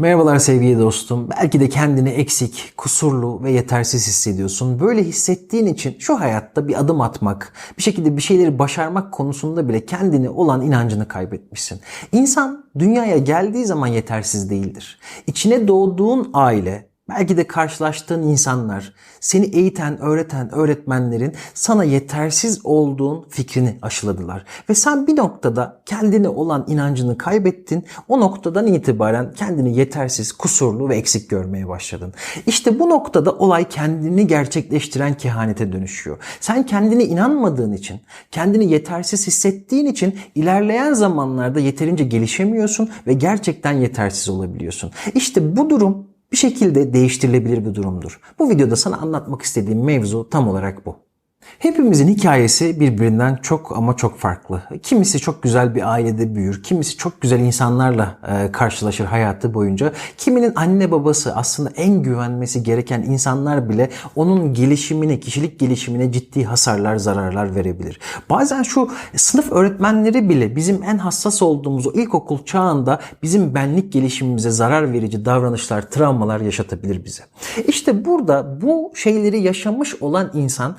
Merhabalar sevgili dostum. Belki de kendini eksik, kusurlu ve yetersiz hissediyorsun. Böyle hissettiğin için şu hayatta bir adım atmak, bir şekilde bir şeyleri başarmak konusunda bile kendine olan inancını kaybetmişsin. İnsan dünyaya geldiği zaman yetersiz değildir. İçine doğduğun aile, Belki de karşılaştığın insanlar, seni eğiten, öğreten öğretmenlerin sana yetersiz olduğun fikrini aşıladılar. Ve sen bir noktada kendine olan inancını kaybettin. O noktadan itibaren kendini yetersiz, kusurlu ve eksik görmeye başladın. İşte bu noktada olay kendini gerçekleştiren kehanete dönüşüyor. Sen kendine inanmadığın için, kendini yetersiz hissettiğin için ilerleyen zamanlarda yeterince gelişemiyorsun ve gerçekten yetersiz olabiliyorsun. İşte bu durum bir şekilde değiştirilebilir bir durumdur. Bu videoda sana anlatmak istediğim mevzu tam olarak bu. Hepimizin hikayesi birbirinden çok ama çok farklı. Kimisi çok güzel bir ailede büyür, kimisi çok güzel insanlarla e, karşılaşır hayatı boyunca. Kiminin anne babası aslında en güvenmesi gereken insanlar bile onun gelişimine, kişilik gelişimine ciddi hasarlar, zararlar verebilir. Bazen şu sınıf öğretmenleri bile bizim en hassas olduğumuz o ilkokul çağında bizim benlik gelişimimize zarar verici davranışlar, travmalar yaşatabilir bize. İşte burada bu şeyleri yaşamış olan insan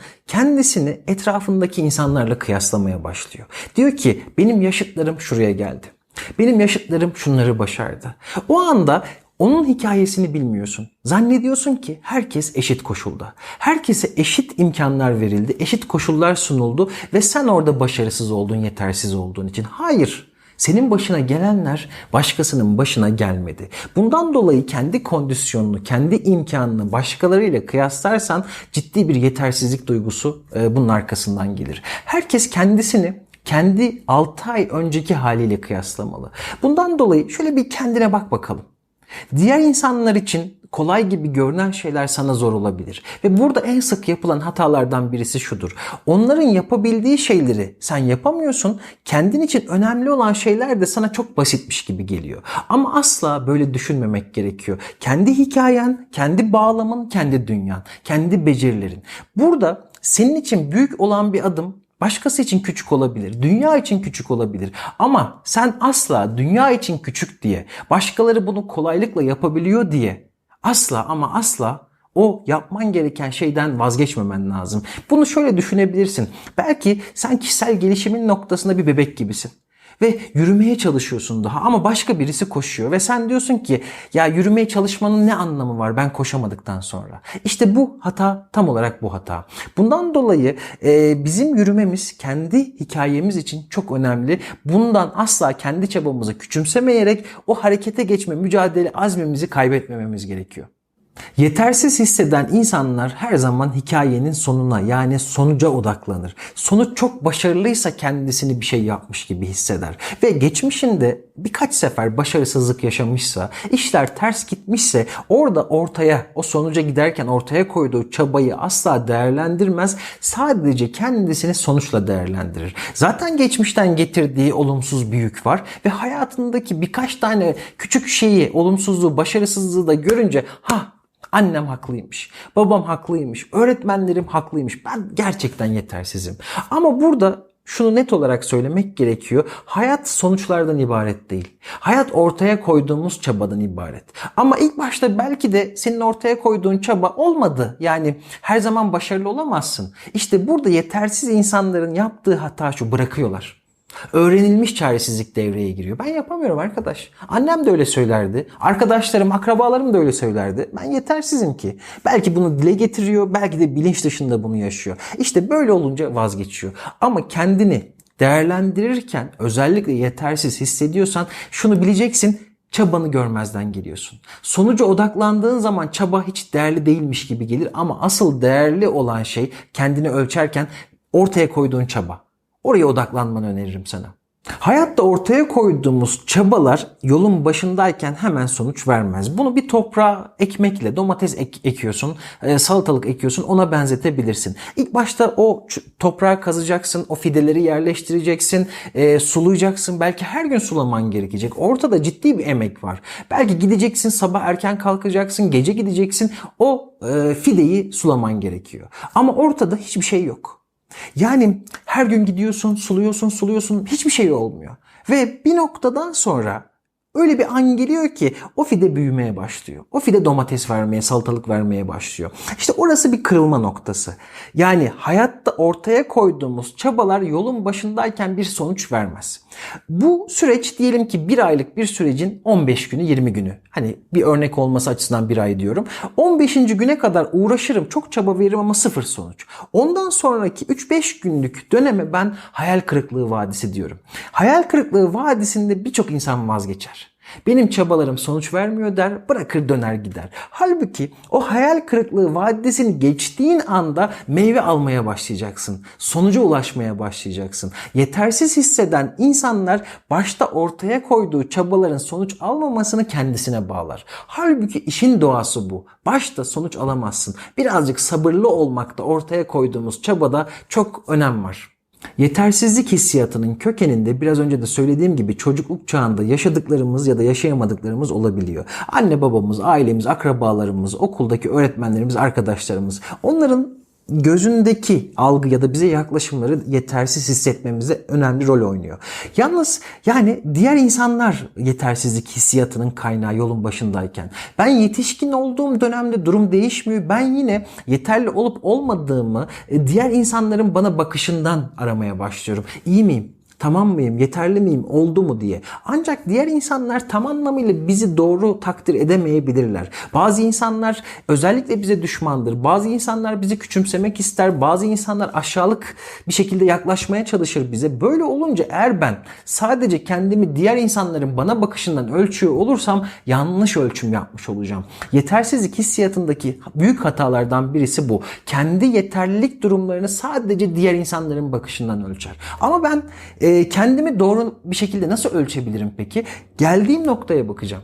kendisini etrafındaki insanlarla kıyaslamaya başlıyor. Diyor ki benim yaşıtlarım şuraya geldi. Benim yaşıtlarım şunları başardı. O anda onun hikayesini bilmiyorsun. Zannediyorsun ki herkes eşit koşulda. Herkese eşit imkanlar verildi, eşit koşullar sunuldu ve sen orada başarısız oldun, yetersiz olduğun için. Hayır. Senin başına gelenler başkasının başına gelmedi. Bundan dolayı kendi kondisyonunu, kendi imkanını başkalarıyla kıyaslarsan ciddi bir yetersizlik duygusu e, bunun arkasından gelir. Herkes kendisini kendi 6 ay önceki haliyle kıyaslamalı. Bundan dolayı şöyle bir kendine bak bakalım. Diğer insanlar için kolay gibi görünen şeyler sana zor olabilir. Ve burada en sık yapılan hatalardan birisi şudur. Onların yapabildiği şeyleri sen yapamıyorsun. Kendin için önemli olan şeyler de sana çok basitmiş gibi geliyor. Ama asla böyle düşünmemek gerekiyor. Kendi hikayen, kendi bağlamın, kendi dünyan, kendi becerilerin. Burada senin için büyük olan bir adım Başkası için küçük olabilir, dünya için küçük olabilir. Ama sen asla dünya için küçük diye, başkaları bunu kolaylıkla yapabiliyor diye asla ama asla o yapman gereken şeyden vazgeçmemen lazım. Bunu şöyle düşünebilirsin. Belki sen kişisel gelişimin noktasında bir bebek gibisin ve yürümeye çalışıyorsun daha ama başka birisi koşuyor ve sen diyorsun ki ya yürümeye çalışmanın ne anlamı var ben koşamadıktan sonra. İşte bu hata tam olarak bu hata. Bundan dolayı e, bizim yürümemiz kendi hikayemiz için çok önemli. Bundan asla kendi çabamızı küçümsemeyerek o harekete geçme mücadele azmimizi kaybetmememiz gerekiyor. Yetersiz hisseden insanlar her zaman hikayenin sonuna yani sonuca odaklanır. Sonuç çok başarılıysa kendisini bir şey yapmış gibi hisseder. Ve geçmişinde birkaç sefer başarısızlık yaşamışsa, işler ters gitmişse orada ortaya o sonuca giderken ortaya koyduğu çabayı asla değerlendirmez. Sadece kendisini sonuçla değerlendirir. Zaten geçmişten getirdiği olumsuz bir yük var ve hayatındaki birkaç tane küçük şeyi, olumsuzluğu, başarısızlığı da görünce ha Annem haklıymış, babam haklıymış, öğretmenlerim haklıymış. Ben gerçekten yetersizim. Ama burada şunu net olarak söylemek gerekiyor. Hayat sonuçlardan ibaret değil. Hayat ortaya koyduğumuz çabadan ibaret. Ama ilk başta belki de senin ortaya koyduğun çaba olmadı. Yani her zaman başarılı olamazsın. İşte burada yetersiz insanların yaptığı hata şu bırakıyorlar. Öğrenilmiş çaresizlik devreye giriyor. Ben yapamıyorum arkadaş. Annem de öyle söylerdi. Arkadaşlarım, akrabalarım da öyle söylerdi. Ben yetersizim ki. Belki bunu dile getiriyor, belki de bilinç dışında bunu yaşıyor. İşte böyle olunca vazgeçiyor. Ama kendini değerlendirirken özellikle yetersiz hissediyorsan şunu bileceksin çabanı görmezden geliyorsun. Sonuca odaklandığın zaman çaba hiç değerli değilmiş gibi gelir ama asıl değerli olan şey kendini ölçerken ortaya koyduğun çaba. Oraya odaklanmanı öneririm sana. Hayatta ortaya koyduğumuz çabalar yolun başındayken hemen sonuç vermez. Bunu bir toprağa ekmekle domates ek, ekiyorsun, e, salatalık ekiyorsun ona benzetebilirsin. İlk başta o toprağı kazacaksın, o fideleri yerleştireceksin, e, sulayacaksın. Belki her gün sulaman gerekecek. Ortada ciddi bir emek var. Belki gideceksin sabah erken kalkacaksın, gece gideceksin. O e, fideyi sulaman gerekiyor. Ama ortada hiçbir şey yok. Yani her gün gidiyorsun, suluyorsun, suluyorsun, hiçbir şey olmuyor. Ve bir noktadan sonra Öyle bir an geliyor ki o fide büyümeye başlıyor. O fide domates vermeye, salatalık vermeye başlıyor. İşte orası bir kırılma noktası. Yani hayatta ortaya koyduğumuz çabalar yolun başındayken bir sonuç vermez. Bu süreç diyelim ki bir aylık bir sürecin 15 günü 20 günü. Hani bir örnek olması açısından bir ay diyorum. 15. güne kadar uğraşırım çok çaba veririm ama sıfır sonuç. Ondan sonraki 3-5 günlük döneme ben hayal kırıklığı vadisi diyorum. Hayal kırıklığı vadisinde birçok insan vazgeçer. Benim çabalarım sonuç vermiyor der, bırakır döner gider. Halbuki o hayal kırıklığı vadisini geçtiğin anda meyve almaya başlayacaksın. Sonuca ulaşmaya başlayacaksın. Yetersiz hisseden insanlar başta ortaya koyduğu çabaların sonuç almamasını kendisine bağlar. Halbuki işin doğası bu. Başta sonuç alamazsın. Birazcık sabırlı olmakta ortaya koyduğumuz çabada çok önem var. Yetersizlik hissiyatının kökeninde biraz önce de söylediğim gibi çocukluk çağında yaşadıklarımız ya da yaşayamadıklarımız olabiliyor. Anne babamız, ailemiz, akrabalarımız, okuldaki öğretmenlerimiz, arkadaşlarımız onların gözündeki algı ya da bize yaklaşımları yetersiz hissetmemize önemli rol oynuyor. Yalnız yani diğer insanlar yetersizlik hissiyatının kaynağı yolun başındayken ben yetişkin olduğum dönemde durum değişmiyor. Ben yine yeterli olup olmadığımı e, diğer insanların bana bakışından aramaya başlıyorum. İyi miyim? Tamam mıyım? Yeterli miyim? Oldu mu diye. Ancak diğer insanlar tam anlamıyla bizi doğru takdir edemeyebilirler. Bazı insanlar özellikle bize düşmandır. Bazı insanlar bizi küçümsemek ister. Bazı insanlar aşağılık bir şekilde yaklaşmaya çalışır bize. Böyle olunca eğer ben sadece kendimi diğer insanların bana bakışından ölçüyor olursam yanlış ölçüm yapmış olacağım. Yetersizlik hissiyatındaki büyük hatalardan birisi bu. Kendi yeterlilik durumlarını sadece diğer insanların bakışından ölçer. Ama ben e, e, kendimi doğru bir şekilde nasıl ölçebilirim peki? Geldiğim noktaya bakacağım.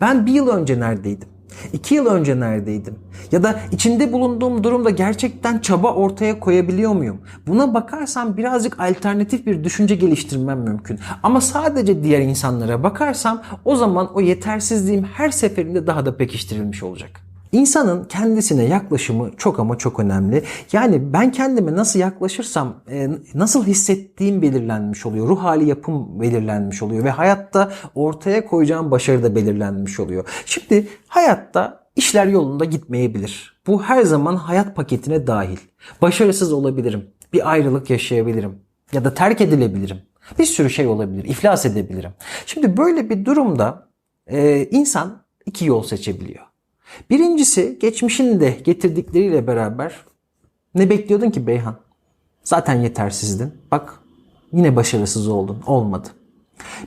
Ben bir yıl önce neredeydim? İki yıl önce neredeydim? Ya da içinde bulunduğum durumda gerçekten çaba ortaya koyabiliyor muyum? Buna bakarsam birazcık alternatif bir düşünce geliştirmem mümkün. Ama sadece diğer insanlara bakarsam o zaman o yetersizliğim her seferinde daha da pekiştirilmiş olacak. İnsanın kendisine yaklaşımı çok ama çok önemli. Yani ben kendime nasıl yaklaşırsam, e, nasıl hissettiğim belirlenmiş oluyor. Ruh hali yapım belirlenmiş oluyor ve hayatta ortaya koyacağım başarı da belirlenmiş oluyor. Şimdi hayatta işler yolunda gitmeyebilir. Bu her zaman hayat paketine dahil. Başarısız olabilirim. Bir ayrılık yaşayabilirim. Ya da terk edilebilirim. Bir sürü şey olabilir. İflas edebilirim. Şimdi böyle bir durumda e, insan iki yol seçebiliyor. Birincisi geçmişin de getirdikleriyle beraber ne bekliyordun ki Beyhan? Zaten yetersizdin. Bak yine başarısız oldun. Olmadı.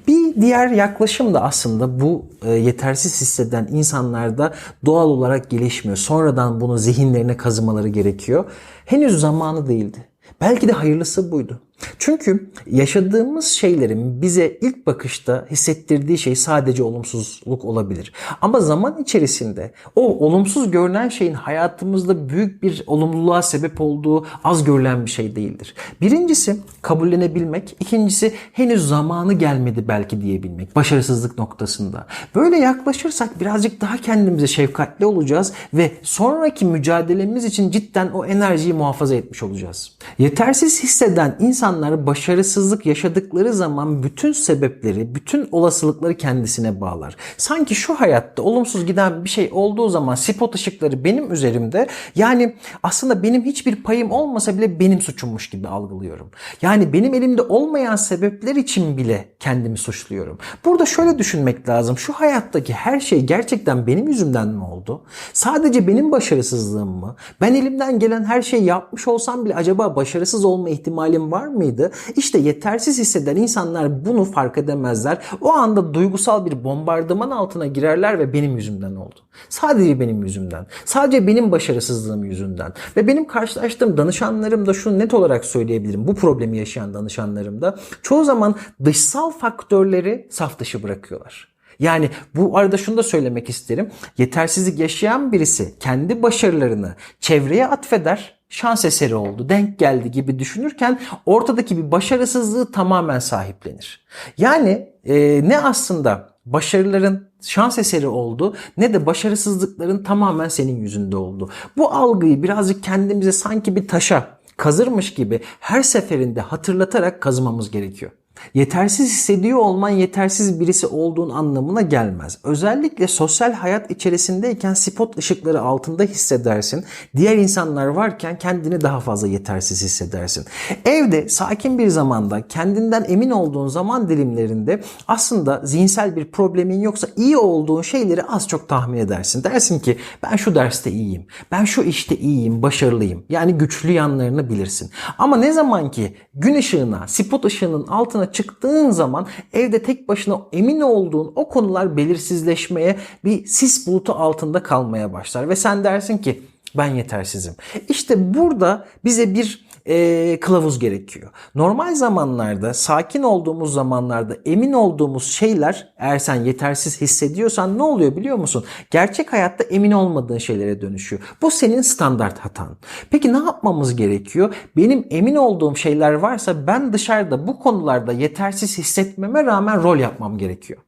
Bir diğer yaklaşım da aslında bu e, yetersiz hisseden insanlarda doğal olarak gelişmiyor. Sonradan bunu zihinlerine kazımaları gerekiyor. Henüz zamanı değildi. Belki de hayırlısı buydu. Çünkü yaşadığımız şeylerin bize ilk bakışta hissettirdiği şey sadece olumsuzluk olabilir. Ama zaman içerisinde o olumsuz görünen şeyin hayatımızda büyük bir olumluluğa sebep olduğu az görülen bir şey değildir. Birincisi kabullenebilmek, ikincisi henüz zamanı gelmedi belki diyebilmek başarısızlık noktasında. Böyle yaklaşırsak birazcık daha kendimize şefkatli olacağız ve sonraki mücadelemiz için cidden o enerjiyi muhafaza etmiş olacağız. Yetersiz hisseden insan insanlar başarısızlık yaşadıkları zaman bütün sebepleri, bütün olasılıkları kendisine bağlar. Sanki şu hayatta olumsuz giden bir şey olduğu zaman spot ışıkları benim üzerimde yani aslında benim hiçbir payım olmasa bile benim suçummuş gibi algılıyorum. Yani benim elimde olmayan sebepler için bile kendimi suçluyorum. Burada şöyle düşünmek lazım. Şu hayattaki her şey gerçekten benim yüzümden mi oldu? Sadece benim başarısızlığım mı? Ben elimden gelen her şeyi yapmış olsam bile acaba başarısız olma ihtimalim var mıydı? İşte yetersiz hisseden insanlar bunu fark edemezler. O anda duygusal bir bombardıman altına girerler ve benim yüzümden oldu. Sadece benim yüzümden. Sadece benim başarısızlığım yüzünden. Ve benim karşılaştığım danışanlarım da şunu net olarak söyleyebilirim. Bu problemi yaşayan danışanlarım da çoğu zaman dışsal faktörleri saf dışı bırakıyorlar. Yani bu arada şunu da söylemek isterim. Yetersizlik yaşayan birisi kendi başarılarını çevreye atfeder şans eseri oldu, denk geldi gibi düşünürken ortadaki bir başarısızlığı tamamen sahiplenir. Yani e, ne aslında başarıların şans eseri oldu ne de başarısızlıkların tamamen senin yüzünde oldu. Bu algıyı birazcık kendimize sanki bir taşa kazırmış gibi her seferinde hatırlatarak kazımamız gerekiyor. Yetersiz hissediyor olman yetersiz birisi olduğun anlamına gelmez. Özellikle sosyal hayat içerisindeyken spot ışıkları altında hissedersin. Diğer insanlar varken kendini daha fazla yetersiz hissedersin. Evde sakin bir zamanda kendinden emin olduğun zaman dilimlerinde aslında zihinsel bir problemin yoksa iyi olduğun şeyleri az çok tahmin edersin. Dersin ki ben şu derste iyiyim, ben şu işte iyiyim, başarılıyım. Yani güçlü yanlarını bilirsin. Ama ne zaman ki gün ışığına, spot ışığının altına çıktığın zaman evde tek başına emin olduğun o konular belirsizleşmeye bir sis bulutu altında kalmaya başlar. Ve sen dersin ki ben yetersizim. İşte burada bize bir e, kılavuz gerekiyor. Normal zamanlarda, sakin olduğumuz zamanlarda emin olduğumuz şeyler eğer sen yetersiz hissediyorsan ne oluyor biliyor musun? Gerçek hayatta emin olmadığın şeylere dönüşüyor. Bu senin standart hatan. Peki ne yapmamız gerekiyor? Benim emin olduğum şeyler varsa ben dışarıda bu konularda yetersiz hissetmeme rağmen rol yapmam gerekiyor.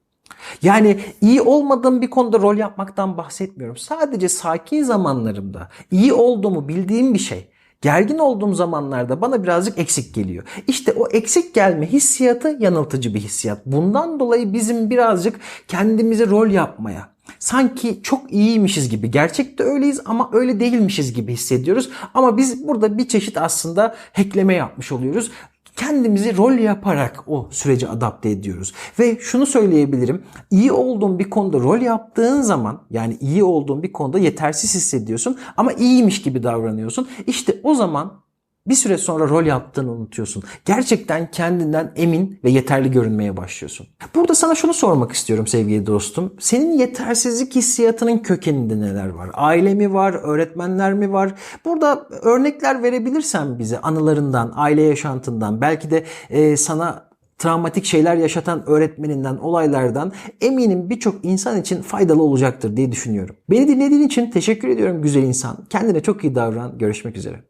Yani iyi olmadığım bir konuda rol yapmaktan bahsetmiyorum. Sadece sakin zamanlarımda iyi olduğumu bildiğim bir şey. Gergin olduğum zamanlarda bana birazcık eksik geliyor. İşte o eksik gelme hissiyatı yanıltıcı bir hissiyat. Bundan dolayı bizim birazcık kendimizi rol yapmaya, sanki çok iyiymişiz gibi, gerçekte öyleyiz ama öyle değilmişiz gibi hissediyoruz. Ama biz burada bir çeşit aslında hackleme yapmış oluyoruz kendimizi rol yaparak o sürece adapte ediyoruz. Ve şunu söyleyebilirim. İyi olduğun bir konuda rol yaptığın zaman yani iyi olduğun bir konuda yetersiz hissediyorsun ama iyiymiş gibi davranıyorsun. İşte o zaman bir süre sonra rol yaptığını unutuyorsun. Gerçekten kendinden emin ve yeterli görünmeye başlıyorsun. Burada sana şunu sormak istiyorum sevgili dostum. Senin yetersizlik hissiyatının kökeninde neler var? Aile mi var? Öğretmenler mi var? Burada örnekler verebilirsen bize anılarından, aile yaşantından, belki de e, sana travmatik şeyler yaşatan öğretmeninden, olaylardan eminim birçok insan için faydalı olacaktır diye düşünüyorum. Beni dinlediğin için teşekkür ediyorum güzel insan. Kendine çok iyi davran. Görüşmek üzere.